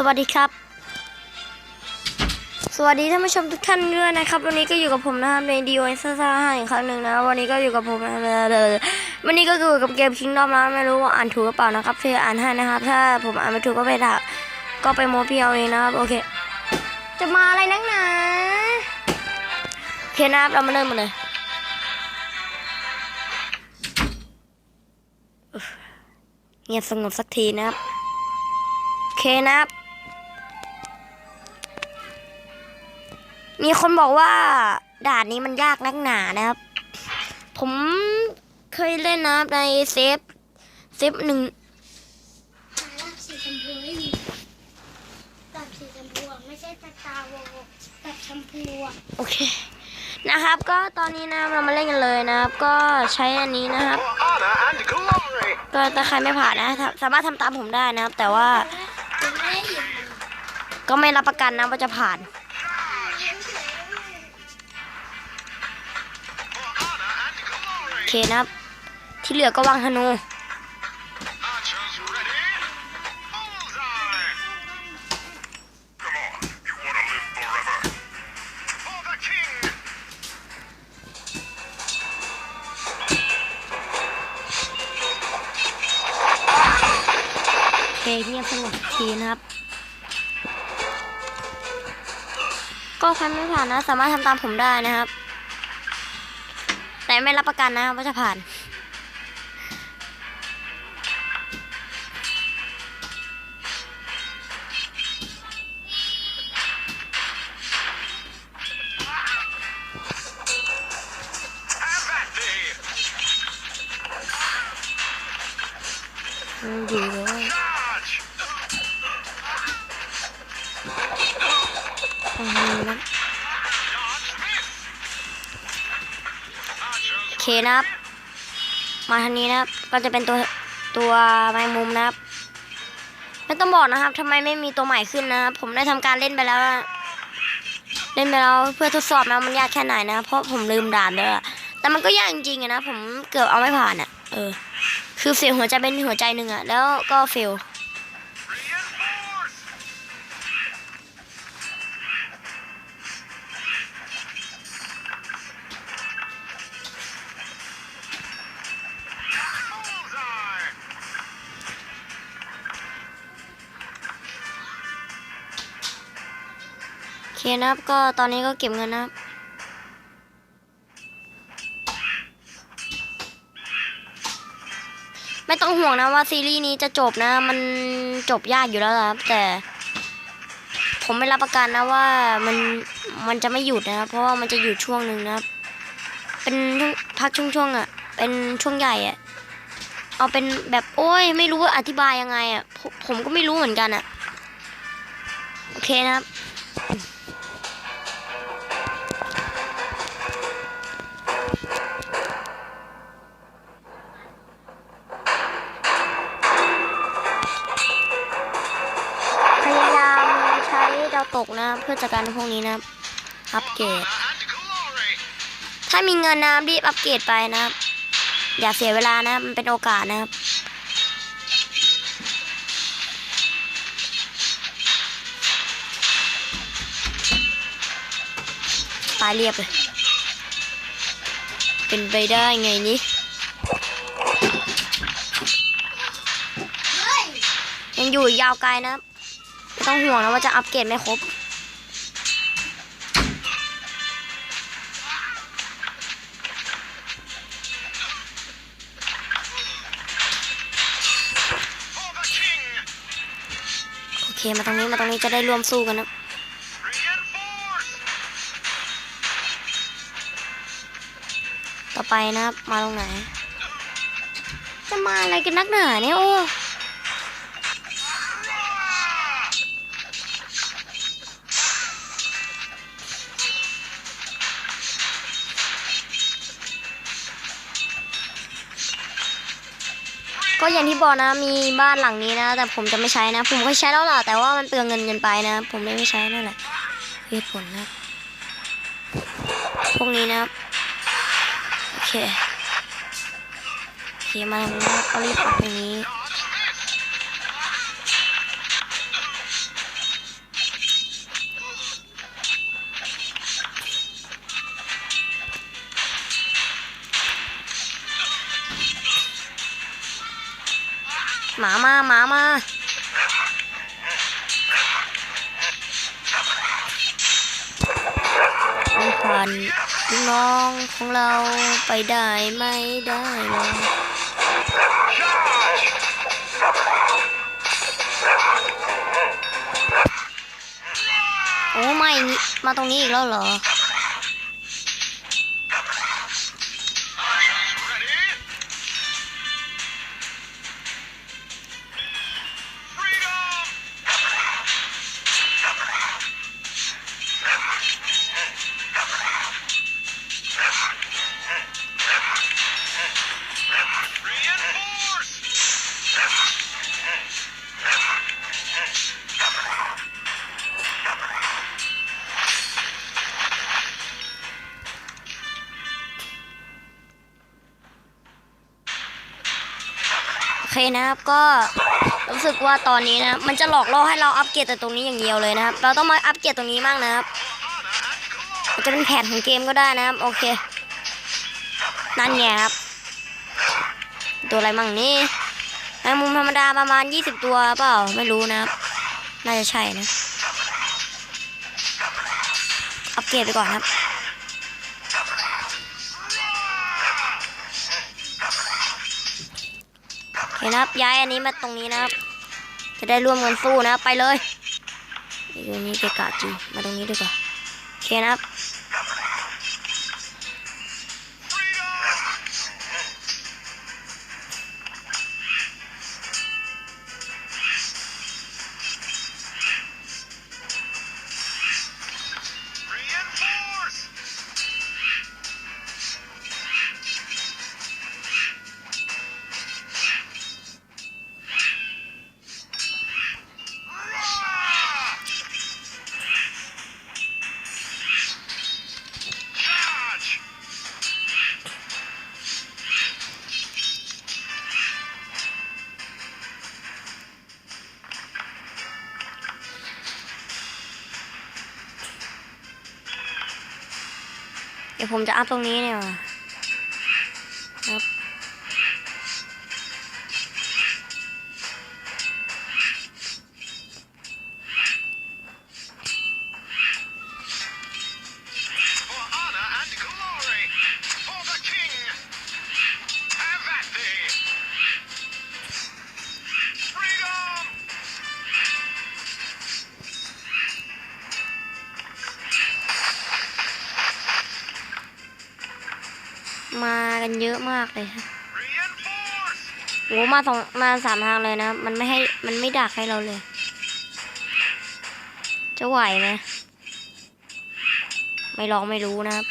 สวัสดีครับ สวัสดีท่านผู้ชมทุกท่านด้วยนะครับ วันนี้ก็อยู่กับผมนะครับในดีโอเอสซ่าห้าอีกครั้งหนึ่งนะ วันนี้ก็อยู่กับผมนะวันนี้ก็อยู่กับเกมคิงดอมนะไม่รู้ว่าอ่านถูกหรือเปล่านะครับเพื่ออ่านให้นะครับ ถ้าผมอ่านไม่ถูกก็ไปด่าก็ไปโมพี่เอาเองนะครับ โอเค จะมาอะไรนักหนาโอเคนะครับเรามาเริ่มกันเลยเงียบสงบสักทีนะครับ โอเคนะครับ มีคนบอกว่าด่านนี้มันยากนักหนานะครับ ผมเคยเล่นนะครับในเซฟเซฟหนึ่งสารับสีชมพูไม่มีตับสีชมพูอะไม่ใช่ตาตาโวตับชมพูอะโอเค นะครับ ก็ตอนนี้นะเรามาเล่นกันเลยนะครับ ก็ใช้อันนี้นะครับ honor and glory. ก็ถ้าใครไม่ผ่านนะถ้าสามารถทำตามผมได้นะครับ แต่ว่ายังไม่ได้หยิบมันก็ไม่รับประกันนะว่าจะผ่าน เคนะครับ ที่เหลือก็วางธนู Archers ready. Bullseye. Come on, you wanna live forever? For the king. โอเคเงียบสงบทีนะครับ ก็ใครไม่ผ่านนะ สามารถทำตามผมได้นะครับ แต่ไม่รับประกันนะว่าจะผ่าน นะครับ มาทางนี้นะครับ ก็จะเป็นตัวตัวแมงมุมนะครับ ไม่ต้องบอกนะครับทำไมไม่มีตัวใหม่ขึ้นนะครับ ผมได้ทำการเล่นไปแล้ว เล่นไปแล้วเพื่อทดสอบนะมันยากแค่ไหนนะ เพราะผมลืมด่านด้วยแต่มันก็ยากจริงๆนะ ผมเกือบเอาไม่ผ่านอะเออ คือเสียหัวใจเป็นหัวใจหนึ่งอะ แล้วก็เฟล เคนะครับก็ตอนนี้ก็เก็บเงินนะครับไม่ต้องห่วงนะว่าซีรีส์นี้จะจบนะ มันจบยากอยู่แล้วนะครับ แต่ผมไม่รับประกันนะว่ามันมันจะไม่หยุดนะครับ เพราะว่ามันจะหยุดช่วงหนึ่งนะครับ เป็นพักช่วงๆอะ เป็นช่วงใหญ่อะเอาเป็นแบบโอ้ยไม่รู้ว่าอธิบายยังไงอะผมผมก็ไม่รู้เหมือนกันอะโอเคนะครับ พื่อจัดการพวกนี้นะครับ อัปเกรด ถ้ามีเงินนะรีบอัปเกรดไปนะครับ อย่าเสียเวลานะมันเป็นโอกาสนะครับตายเรียบเลย เป็นไปได้ไงนี้ยังอยู่ยาวไกลนะ ต้องห่วงนะว่าจะอัปเกรดไม่ครบ เคมาตรงนี้มาตรงนี้จะได้ร่วมสู้กันนะต่อไปนะครับมาตรงไหน จะมาอะไรกันนักหนาเนี่ยโอ้ ก็อย่างที่บอกนะมีบ้านหลังนี้นะ แต่ผมจะไม่ใช้นะ ผมก็ใช้แล้วล่ะแต่ว่ามันเปลืองเงินเงินไปนะ ผมเลยไม่ใช้นั่นแหละเหตุผลนะพวกนี้นะโอเคโอเคมาตรงนี้ก็รีบออกอย่างนี้ หมามาหมามาไม่ผ่านลูกน้องของเราไปได้ไม่ได้หรอก Charge! โอ้ไม่นี่มาตรงนี้อีกแล้วเหรอ นะครับก็รู้สึกว่าตอนนี้นะมันจะหลอกล่อให้เราอัปเกรดแต่ตรงนี้อย่างเดียวเลยนะครับ เราต้องมาอัปเกรดตรงนี้บ้างนะครับจจะเป็นแผนของเกมก็ได้นะครับ โอเค นั่นไงครับ ตัวอะไรมั่งนี่แมงมุมธรรมดาประมาณ 20 ตัวเปล่าไม่รู้นะครับ น่าจะใช่นะ อัปเกรดไปก่อนครับ นะครับย้ายอันนี้มาตรงนี้นะครับ จะได้ร่วมกันสู้นะไปเลยอ้ตัวนี้เกะกะจริงมาตรงนี้ดีกว่าโอเคนะครับ ผมจะอัพตรงนี้เนี่ย มากันเยอะมากเลยครับ Reinforce! โอ้มาสองมาสามทางเลยนะ มันไม่ให้มันไม่ดักให้เราเลย จะไหวไหมไม่ลองไม่รู้นะครับ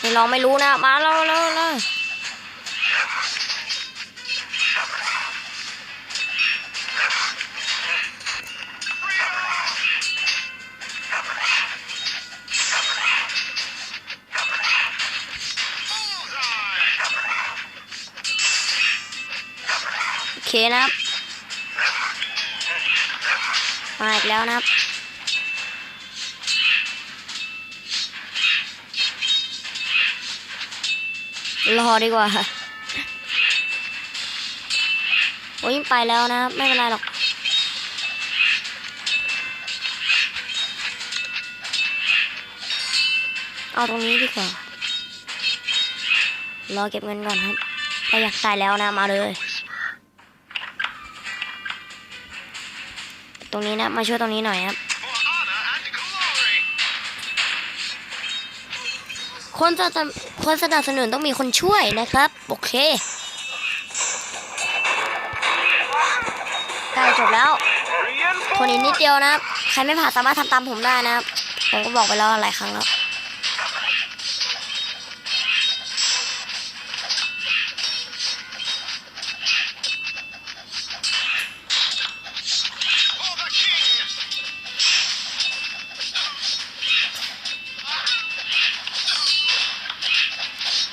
ไม่ลองไม่รู้นะ มาแล้วแล้วแล้ว เคนะครับ มาอีกแล้วนะครับ รอดีกว่าโอ้ยไปแล้วนะ ไม่เป็นไรหรอก เอาตรงนี้ดีกว่า รอเก็บเงินก่อนครับถ้าอยากตายแล้วนะ มาเลย ตรงนี้นะ มาช่วยตรงนี้หน่อยครับ คนสนับคนสนับสนุนต้องมีคนช่วยนะครับ โอเคใกล้จบแล้ว คนอีกนิดเดียวนะ ใครไม่ผ่านสามารถทำตามผมได้นะครับผมก็บอกไปแล้วหลายครั้งแล้ว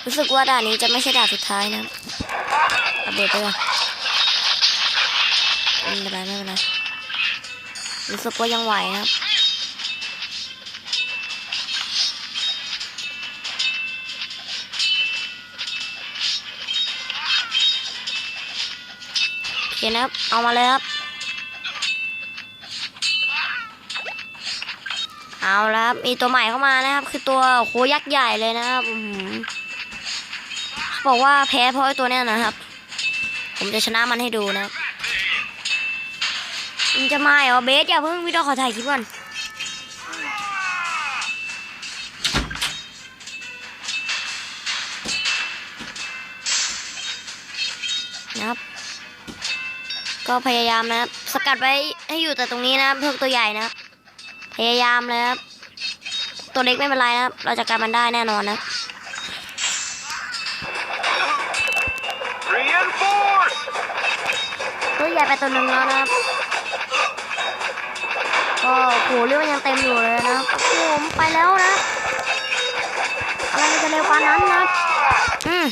รู้สึกว่าด่านนี้จะไม่ใช่ด่านสุดท้ายนะครับระเบิดไปก่อนไม่เป็นไรไม่เป็นไรรู้สึกว่ายังไหวนะครับโอเคนะครับ เอามาเลยครับ เอาแล้วครับมีตัวใหม่เข้ามานะครับ คือตัวโคยักษ์ใหญ่เลยนะครับอื้อหือเขา บอกว่าแพ้เพราะไอ้ตัวเนี้ยนะครับ ผมจะชนะมันให้ดูนะมันจะมาเหรอเบสอย่าเพิ่งวิดีโอขอถ่ายคลิปก่อนนะครับก็พยายามนะครับ สกัดไว้ให้อยู่แต่ตรงนี้นะพวกตัวใหญ่นะครับพยายามเลยครับ ตัวเล็กไม่เป็นไรนะครับ เราจัดการมันได้แน่นอนนะครับ ไปตัวหนึ่งแล้วนะครับ ก็โหเรื่องยังเต็มอยู่เลยนะครับโอ้โหผมไปแล้วนะ อะไรมันจะเร็วกว่านั้นนะ อืม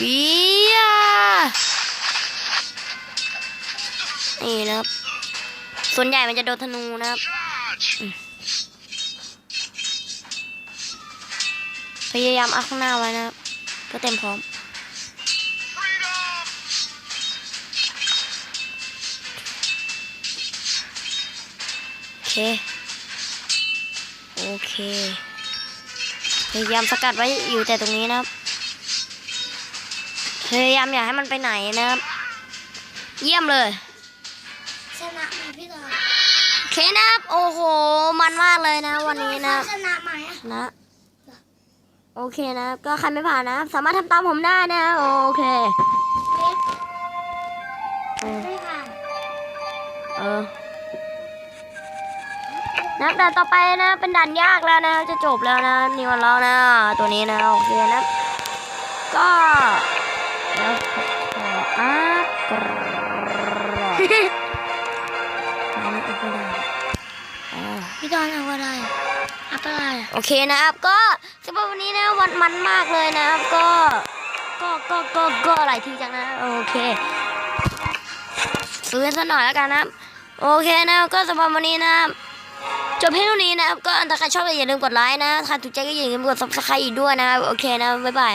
วิยานี่นะครับ ส่วนใหญ่มันจะโดนธนูนะครับพยายามเอาข้างหน้าไว้นะครับเพื่อเต็มพร้อม โอเคโอเค พยายามสกัดไว้อยู่แต่ตรงนี้นะครับ พยายามอย่าให้มันไปไหนนะครับ เยี่ยมเลยชนะไหมพี่ตอนโอเคนะครับ โอ้โห มันมากเลยนะ วันนี้นะชนะไหมอะนะ โอเคนะ ก็ใครไม่ผ่านนะ สามารถทำตามผมได้นะ โอเคเล็กเออไม่ผ่าน เออ นะแต่ต่อไปนะ เป็นด่านยากแล้วนะ จะจบแล้วนะนี่วันแล้วนะ ตัวนี้นะโอเคนะ ก็แล้วขออัพกรอบอันนี้อัพไม่ได้อ๋อพี่ตอนเอาอะไรอัพอะไรอะโอเคนะครับ ก็สำหรับวันนี้นะวันมันมากเลยนะครับ ก็ก็ก็ก็ก็หลายทีจังนะ โอเคซื้อกันสักหน่อยแล้วกันนะครับโอเคนะครับก็สำหรับวันนี้นะครับ จบเพียงเท่านี้นะครับ ก็ถ้าใครชอบก็อย่าลืมกดไลค์นะถ้าถูกใจก็อย่าลืมกดซับสไครต์อีกด้วยนะครับ โอเคนะ บ๊ายบาย